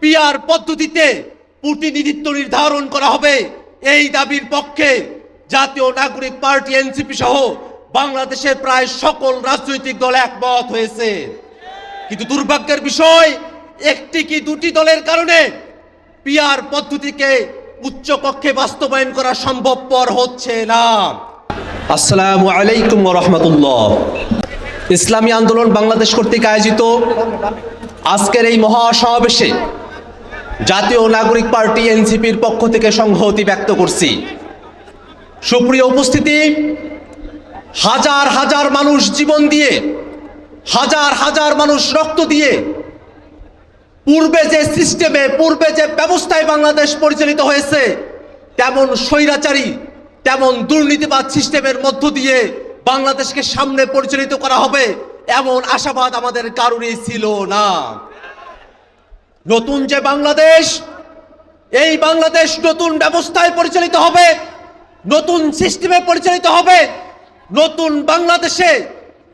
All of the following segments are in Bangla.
পিয়ার পদ্ধতিতে প্রতিনিধিত্ব নির্ধারণ করা হবে। এই দাবির পক্ষে জাতীয় নাগরিক পার্টি, এনসিপি সহ বাংলাদেশের প্রায় সকল রাজনৈতিক দল একমত হয়েছে। কিন্তু দুর্ভাগ্যের বিষয়, একটি কি দুটি দলের কারণে পিয়ার পদ্ধতিকে উচ্চ কক্ষে বাস্তবায়ন করা সম্ভবপর হচ্ছে না। আসসালামু আলাইকুম রহমতুল্লাহ। ইসলামী আন্দোলন বাংলাদেশ কর্তৃক আয়োজিত আজকের এই মহাসমাবেশে জাতীয় নাগরিক পার্টি এনসিপির পক্ষ থেকে সংহতি ব্যক্ত করছি। সুপ্রিয় উপস্থিতি, হাজার হাজার মানুষ জীবন দিয়ে, হাজার হাজার মানুষ রক্ত দিয়ে, পূর্বে যে সিস্টেমে, পূর্বে যে ব্যবস্থায় বাংলাদেশ পরিচালিত হয়েছে, তেমন স্বৈরাচারী, তেমন দুর্নীতিবাদ সিস্টেমের মধ্য দিয়ে বাংলাদেশকে সামনে পরিচালিত করা হবে, এমন আশাবাদ আমাদের কারোরই ছিল না। নতুন যে বাংলাদেশ, এই বাংলাদেশ নতুন ব্যবস্থায় পরিচালিত হবে, নতুন সিস্টেমে পরিচালিত হবে, নতুন বাংলাদেশে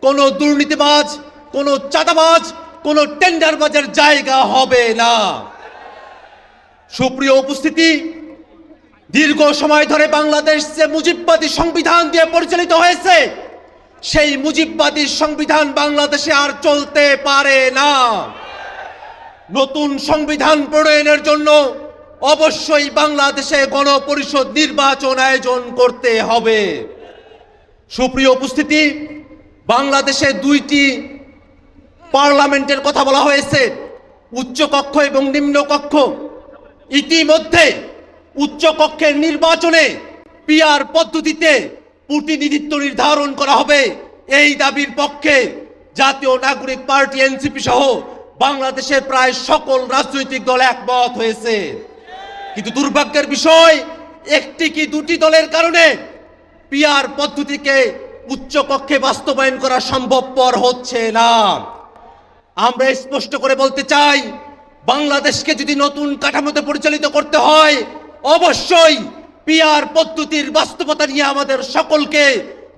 কোনো দুর্নীতিবাজ, কোনো চাঁদাবাজ, কোনো টেন্ডারবাজের জায়গা হবে না। সুপ্রিয় উপস্থিতি, দীর্ঘ সময় ধরে বাংলাদেশ যে মুজিববাদী সংবিধান দিয়ে পরিচালিত হয়েছে, সেই মুজিববাদী সংবিধান বাংলাদেশে আর চলতে পারে না। নতুন সংবিধান প্রণয়নের জন্য অবশ্যই বাংলাদেশে গণপরিষদ নির্বাচন আয়োজন করতে হবে। সুপ্রিয় উপস্থিতি, বাংলাদেশে দুইটি পার্লামেন্টের কথা বলা হয়েছে, উচ্চ কক্ষ এবং নিম্ন কক্ষ। ইতিমধ্যে উচ্চ কক্ষের নির্বাচনে পিয়ার পদ্ধতিতে প্রতিনিধিত্ব নির্ধারণ করা হবে। এই দাবির পক্ষে জাতীয় নাগরিক পার্টি, এনসিপি সহ বাংলাদেশের প্রায় সকল রাজনৈতিক দল একমত হয়েছে। কিন্তু দুর্ভাগ্যের বিষয়, একটি কি দুটি দলের কারণে পিয়ার পদ্ধতিকে উচ্চ কক্ষে বাস্তবায়ন করা সম্ভবপর হচ্ছে না। আমরা স্পষ্ট করে বলতে চাই, বাংলাদেশকে যদি নতুন কাঠামোতে পরিচালিত করতে হয়, অবশ্যই পিয়ার পদ্ধতির বাস্তবতা নিয়ে আমাদের সকলকে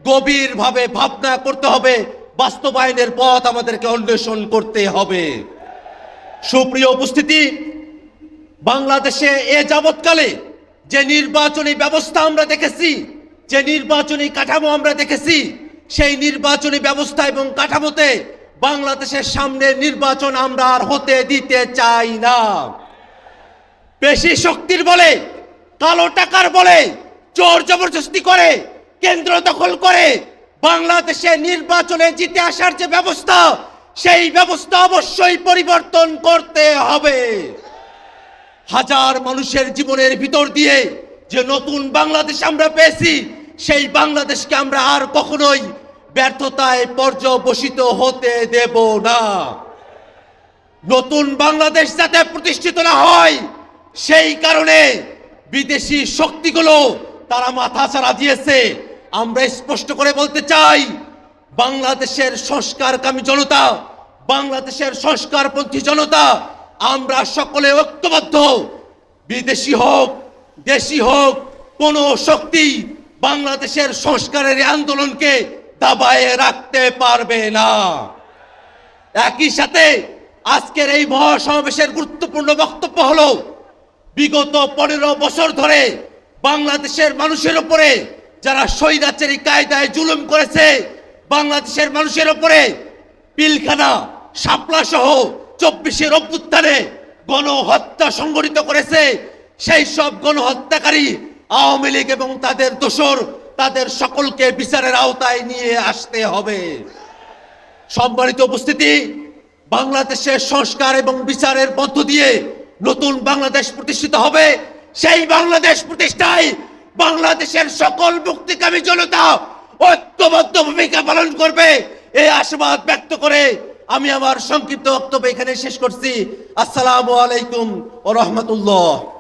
গভীরভাবে ভাবনা করতে হবে। বাস্তবায়নের পথ আমাদেরকে অন্বেষণ করতে হবে। সুপ্রিয় উপস্থিতি, বাংলাদেশে এ যাবৎকালে যে নির্বাচনী ব্যবস্থা আমরা দেখেছি, যে নির্বাচনী কাঠামো আমরা দেখেছি, সেই নির্বাচনী ব্যবস্থা এবং কাঠামোতে বাংলাদেশের সামনে নির্বাচন আমরা আর হতে দিতে চাই না। পেশি শক্তির বলে, কালো টাকার বলে চোর জবরদস্তি করে, কেন্দ্র দখল করে বাংলাদেশে নির্বাচনে জিতে আসার যে ব্যবস্থা সেই ব্যবস্থা অবশ্যই পরিবর্তন করতে হবে। হাজার মানুষের জীবনের ভিতর দিয়ে যে নতুন বাংলাদেশ আমরা পেয়েছি, সেই বাংলাদেশকে আমরা আর কখনোই ব্যর্থতায় পর্যবসিত হতে দেব না। নতুন বাংলাদেশ যাতে প্রতিষ্ঠিত না হয়, সেই কারণে বিদেশি শক্তিগুলো তারা মাথা ছাড়া দিয়েছে। আমরা স্পষ্ট করে বলতে চাই বাংলাদেশের সংস্কারকামী জনতা, বাংলাদেশের সংস্কারপন্থী জনতা, আমরা সকলে ঐক্যবদ্ধ। বিদেশি হোক, দেশি হোক, কোনো শক্তি বাংলাদেশের সংস্কারের আন্দোলনকে দাবায়ে রাখতে পারবে না। একই সাথে আজকের এই মহাসমাবেশের গুরুত্বপূর্ণ বক্তব্য হলো, বিগত পনেরো বছর ধরে বাংলাদেশের মানুষের উপরে যারা স্বৈরাচারী কায়দায় জুলুম করেছে বাংলাদেশের মানুষের উপরে পিলখানা, শাপলা সহ চব্বিশের অভ্যুত্থানে গণহত্যা সংগঠিত করেছে। সেই সব গণহত্যাকারী আওয়ামী লীগ এবং তাদের দোসর তাদের সকলকে বিচারের আওতায় নিয়ে আসতে হবে। সম্মানিত উপস্থিতি, বাংলাদেশের সংস্কার এবং বিচারের মধ্য দিয়ে নতুন বাংলাদেশ প্রতিষ্ঠিত হবে। সেই বাংলাদেশ প্রতিষ্ঠায় বাংলাদেশের সকল মুক্তিকামী জনতা ঐক্যবদ্ধ ভূমিকা পালন করবে। এই আশীর্বাদ ব্যক্ত করে আমি আমার সংক্ষিপ্ত বক্তব্য এখানে শেষ করছি। আসসালামু আলাইকুম ও রহমতুল্লাহ।